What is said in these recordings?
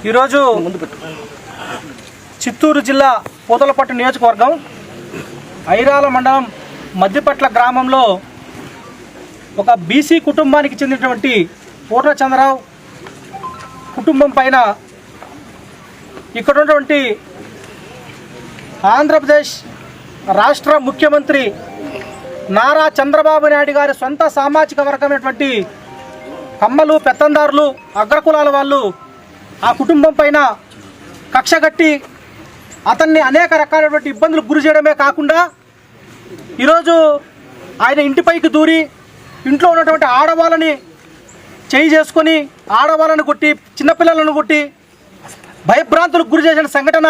ఈరోజు చిత్తూరు జిల్లా పూతలపట్టు నియోజకవర్గం ఐరాల మండలం మద్దిపట్ల గ్రామంలో ఒక బీసీ కుటుంబానికి చెందినటువంటి పూర్ణచంద్రరావు కుటుంబం పైన ఇక్కడ ఉన్నటువంటి ఆంధ్రప్రదేశ్ రాష్ట్ర ముఖ్యమంత్రి నారా చంద్రబాబు నాయుడు గారి సొంత సామాజిక వర్గమైనటువంటి కమ్మలు పెత్తందారులు అగ్రకులాల వాళ్ళు ఆ కుటుంబం పైన కక్షగట్టి అతన్ని అనేక రకాలైనటువంటి ఇబ్బందులు గురి చేయడమే కాకుండా ఈరోజు ఆయన ఇంటిపైకి దూరి ఇంట్లో ఉన్నటువంటి ఆడవాళ్ళని చేయి చేసుకొని ఆడవాళ్ళను కొట్టి చిన్నపిల్లలను కొట్టి భయభ్రాంతులకు గురి చేసిన సంఘటన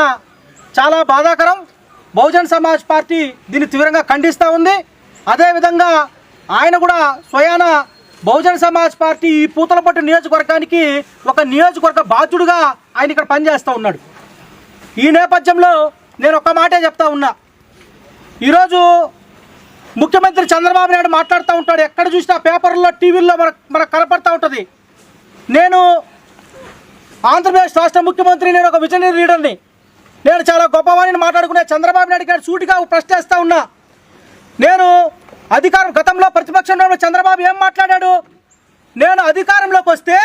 చాలా బాధాకరం. బహుజన్ సమాజ్ పార్టీ దీన్ని తీవ్రంగా ఖండిస్తూ ఉంది. అదేవిధంగా ఆయన కూడా స్వయాన బహుజన సమాజ్ పార్టీ ఈ పూతలపట్టు నియోజకవర్గానికి ఒక నియోజకవర్గ బాధ్యుడుగా ఆయన ఇక్కడ పనిచేస్తూ ఉన్నాడు. ఈ నేపథ్యంలో నేను ఒక్క మాటే చెప్తా ఉన్నా. ఈరోజు ముఖ్యమంత్రి చంద్రబాబు నాయుడు మాట్లాడుతూ ఉంటాడు. ఎక్కడ చూసినా పేపర్లో టీవీల్లో మనకు మనకు కనపడుతూ ఉంటుంది. నేను ఆంధ్రప్రదేశ్ రాష్ట్ర ముఖ్యమంత్రి నేను ఒక విజనరీ లీడర్ని. నేను చాలా గొప్పవాణిని మాట్లాడుకునే చంద్రబాబు నాయుడు గారు సూటిగా ప్రశ్నిస్తా ఉన్నా. నేను అధికారం గతంలో ప్రతిపక్షంలో చంద్రబాబు ఏం మాట్లాడాడు? నేను అధికారంలోకి వస్తే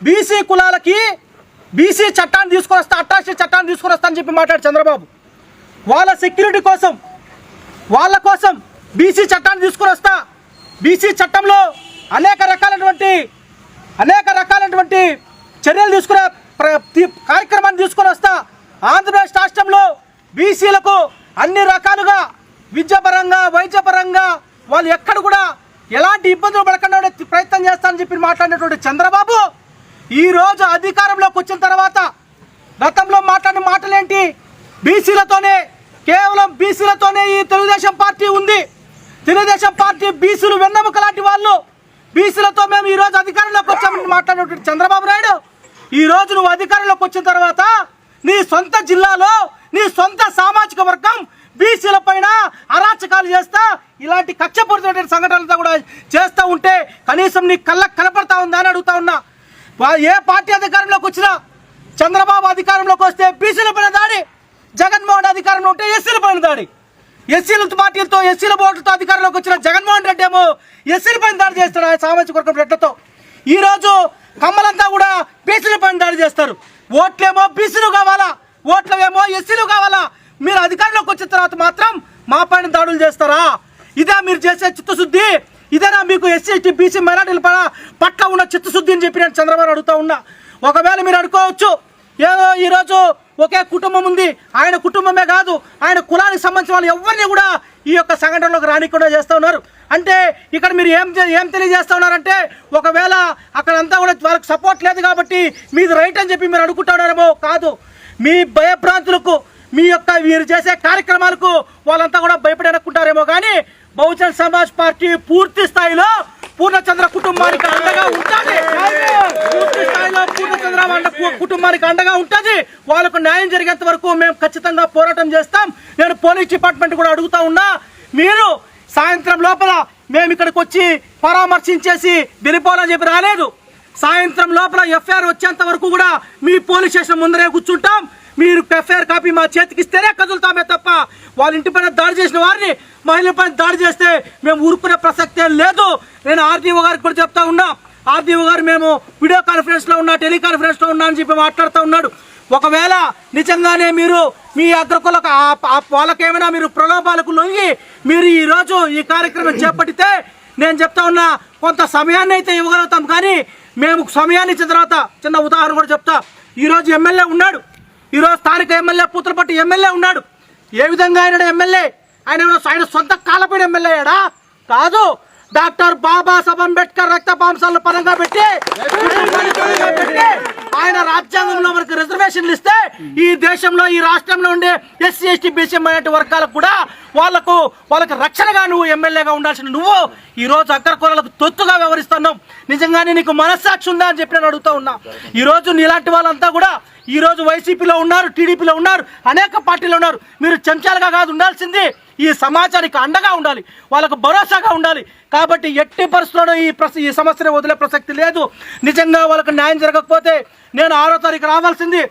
బీసీ కులాలకి బీసీ చట్టాన్ని తీసుకొని వస్తా అట్టాసీ చట్టాన్ని తీసుకొని వస్తా అని చెప్పి మాట్లాడు చంద్రబాబు. వాళ్ళ సెక్యూరిటీ కోసం వాళ్ళ కోసం బీసీ చట్టాన్ని తీసుకొని వస్తా. బీసీ చట్టంలో అనేక రకాలైనటువంటి అనేక రకాలైనటువంటి చర్యలు తీసుకునే కార్యక్రమాన్ని తీసుకొని వస్తా. ఆంధ్రప్రదేశ్ రాష్ట్రంలో బీసీలకు అన్ని రకాలుగా విద్యాపరంగా వైద్యపరంగా వాళ్ళు ఎక్కడ కూడా ఎలాంటి ఇబ్బందులు పడకుండా ప్రయత్నం చేస్తానని చెప్పి మాట్లాడినటువంటి చంద్రబాబు ఈ రోజు అధికారంలోకి వచ్చిన తర్వాత గతంలో మాట్లాడిన మాటలేంటి? బీసీలతోనే కేవలం బీసీలతోనే ఈ తెలుగుదేశం పార్టీ ఉంది. తెలుగుదేశం పార్టీ బీసీలు వెన్నముక లాంటి వాళ్ళు. బీసీలతో మేము ఈ రోజు అధికారంలోకి వచ్చామని మాట్లాడినటువంటి చంద్రబాబు నాయుడు ఈ రోజు నువ్వు అధికారంలోకి వచ్చిన తర్వాత నీ సొంత జిల్లాలో నీ సొంత సామాజిక వర్గం బీసీల పైన అరాచకాలు చేస్తా ఇలాంటి కక్షపూరితమైన సంఘటనలతో కూడా చేస్తూ ఉంటే కనీసం నీ కళ్ళకు కనపడతా ఉందా అని అడుగుతా ఉన్నా. ఏ పార్టీ అధికారంలోకి వచ్చినా చంద్రబాబు అధికారంలోకి వస్తే బీసీల పైన దాడి జగన్మోహన్ అధికారంలో ఉంటే ఎస్సీల పైన దాడి. ఎస్సీల పార్టీలతో ఎస్సీల ఓట్లతో అధికారంలోకి వచ్చిన జగన్మోహన్ రెడ్డి ఏమో ఎస్సీల పైన దాడి చేస్తాడు ఆయన సామాజిక వర్గం రెడ్లతో. ఈరోజు కమ్మలంతా కూడా బీసీల పైన దాడి చేస్తారు. ఓట్లేమో బీసీలు కావాలా? ఓట్లేమో ఎస్సీలు కావాలా? మీరు అధికారంలోకి వచ్చిన తర్వాత మాత్రం మా పైన దాడులు చేస్తారా? ఇదే మీరు చేసే చిత్తశుద్ధి. ఇదేనా మీకు ఎస్సీ ఎస్టీ బీసీ మైనార్టీల పట్ల పట్ల ఉన్న చిత్తశుద్ధి అని చెప్పి నేను చంద్రబాబు అడుగుతా ఉన్నా. ఒకవేళ మీరు అనుకోవచ్చు ఏదో ఈరోజు ఒకే కుటుంబం ఉంది. ఆయన కుటుంబమే కాదు ఆయన కులానికి సంబంధించిన వాళ్ళు ఎవరిని కూడా ఈ యొక్క సంఘటనలోకి రానికుండా చేస్తూ ఉన్నారు. అంటే ఇక్కడ మీరు ఏం ఏం తెలియజేస్తూ ఉన్నారంటే ఒకవేళ అక్కడంతా కూడా వాళ్ళకి సపోర్ట్ లేదు కాబట్టి మీది రైట్ అని చెప్పి మీరు అనుకుంటున్నారేమో కాదు. మీ భయభ్రాంతులకు మీ యొక్క మీరు చేసే కార్యక్రమాలకు వాళ్ళంతా కూడా భయపడనుకుంటారేమో కానీ బహుజన్ సమాజ్ పార్టీ పూర్తి స్థాయిలో పూర్ణచంద్ర కుటుంబానికి అండగా ఉంటుంది. పూర్తి స్థాయిలో పూర్ణచంద్ర కుటుంబానికి అండగా ఉంటుంది. వాళ్ళకు న్యాయం జరిగేంత వరకు మేము ఖచ్చితంగా పోరాటం చేస్తాం. నేను పోలీస్ డిపార్ట్మెంట్ కూడా అడుగుతా ఉన్నా మీరు సాయంత్రం లోపల మేము ఇక్కడికి వచ్చి పరామర్శించేసి వెళ్ళిపోవాలని చెప్పి రాలేదు. సాయంత్రం లోపల ఎఫ్ఐఆర్ వచ్చేంత వరకు కూడా మీ పోలీస్ స్టేషన్ ముందరే కూర్చుంటాం. మీరు ఎఫ్ఐఆర్ కాపీ మా చేతికి ఇస్తేనే కదులుతామే తప్ప వాళ్ళ ఇంటి పైన దాడి చేసిన వారిని మహిళల పైన దాడి చేస్తే మేము ఊరుకునే ప్రసక్తే లేదు. నేను ఆర్డీఓ గారికి కూడా చెప్తా ఉన్నా ఆర్డీఓ గారు మేము వీడియో కాన్ఫరెన్స్లో ఉన్నా టెలికాన్ఫరెన్స్లో ఉన్నా అని చెప్పి మాట్లాడుతూ ఉన్నాడు. ఒకవేళ నిజంగానే మీరు మీ అగ్రకులకు వాళ్ళకేమైనా మీరు ప్రలోభాలకు లొంగి మీరు ఈరోజు ఈ కార్యక్రమం చేపట్టితే నేను చెప్తా ఉన్నా కొంత సమయాన్ని అయితే ఇవ్వగలుగుతాం కానీ మేము సమయాన్ని ఇచ్చిన తర్వాత చిన్న ఉదాహరణ కూడా చెప్తా. ఈరోజు ఎమ్మెల్యే ఉన్నాడు. ఈరోజు స్థానిక ఎమ్మెల్యే పూతలపట్టి ఎమ్మెల్యే ఉన్నాడు. ఏ విధంగా ఆయన ఎమ్మెల్యే? ఆయన ఆయన సొంత కాలపడి ఎమ్మెల్యే అయ్యాడా? కాదు. డాక్టర్ బాబాసాహెబ్ అంబేద్కర్ రక్త మాంసాలను పరంగా పెట్టి ఆయన రాజ్యాంగంలో మనకు రిజర్వేషన్లు ఇస్తే ఈ దేశంలో ఈ రాష్ట్రంలో ఉండే ఎస్సీ ఎస్టీ బీసీ మైనార్టీ వర్గాలకు కూడా వాళ్ళకు వాళ్ళకి రక్షణగా నువ్వు ఎమ్మెల్యేగా ఉండాల్సిన నువ్వు ఈ రోజు అక్కరకూరలకు తొత్తుగా వ్యవహరిస్తున్నావు. నిజంగానే నీకు మనస్సాక్షి ఉందా అని చెప్పి నేను అడుగుతా ఉన్నా. ఈ రోజు నీలాంటి వాళ్ళంతా కూడా ఈరోజు వైసీపీలో ఉన్నారు టీడీపీలో ఉన్నారు అనేక పార్టీలో ఉన్నారు. మీరు చెంచాలుగా కాదు ఉండాల్సింది ఈ సమాజానికి అండగా ఉండాలి వాళ్ళకు భరోసాగా ఉండాలి. కాబట్టి ఎట్టి పరిస్థితుల్లో ఈ ప్రస ఈ సమస్యను వదిలే ప్రసక్తి లేదు. నిజంగా వాళ్ళకి న్యాయం జరగకపోతే నేను ఆరో తారీఖు రావాల్సింది.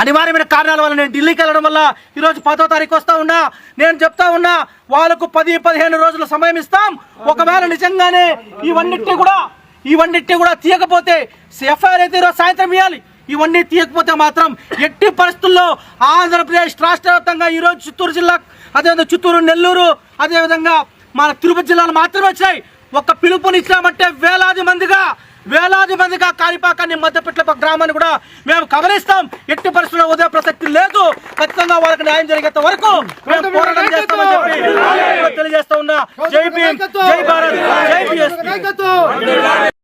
అనివార్యమైన కారణాల వల్ల నేను ఢిల్లీకి వెళ్ళడం వల్ల ఈరోజు పదో తారీఖు వస్తా ఉన్నా. నేను చెప్తా ఉన్నా వాళ్ళకు పది పదిహేను రోజుల సమయం ఇస్తాం. ఒకవేళ నిజంగానే ఇవన్నిటి కూడా ఇవన్నిటి కూడా తీయకపోతే ఎఫ్ఐఆర్ అయితే ఈరోజు సాయంత్రం ఇవ్వాలి ఇవన్నీ తీయకపోతే మాత్రం ఎట్టి పరిస్థితుల్లో ఆంధ్రప్రదేశ్ రాష్ట్ర వ్యాప్తంగా ఈరోజు చిత్తూరు జిల్లా అదేవిధంగా చిత్తూరు నెల్లూరు అదేవిధంగా మన తిరుపతి జిల్లాలు మాత్రమే వచ్చాయి ఒక పిలుపునిచ్చామంటే వేలాది మందిగా వేలాది మందిగా కాణిపాకాన్ని మధ్యపెట్ల గ్రామాన్ని కూడా మేము కవరిస్తాం ఎట్టి పరిస్థితుల్లో ఉదయ ప్రసక్తి లేదు. ఖచ్చితంగా వాళ్ళకి న్యాయం జరిగేంత వరకు మేము పోరాటం చేస్తామని చెప్పి తెలియజేస్తా ఉన్నా. జై భీమ్! జై భారత్! జై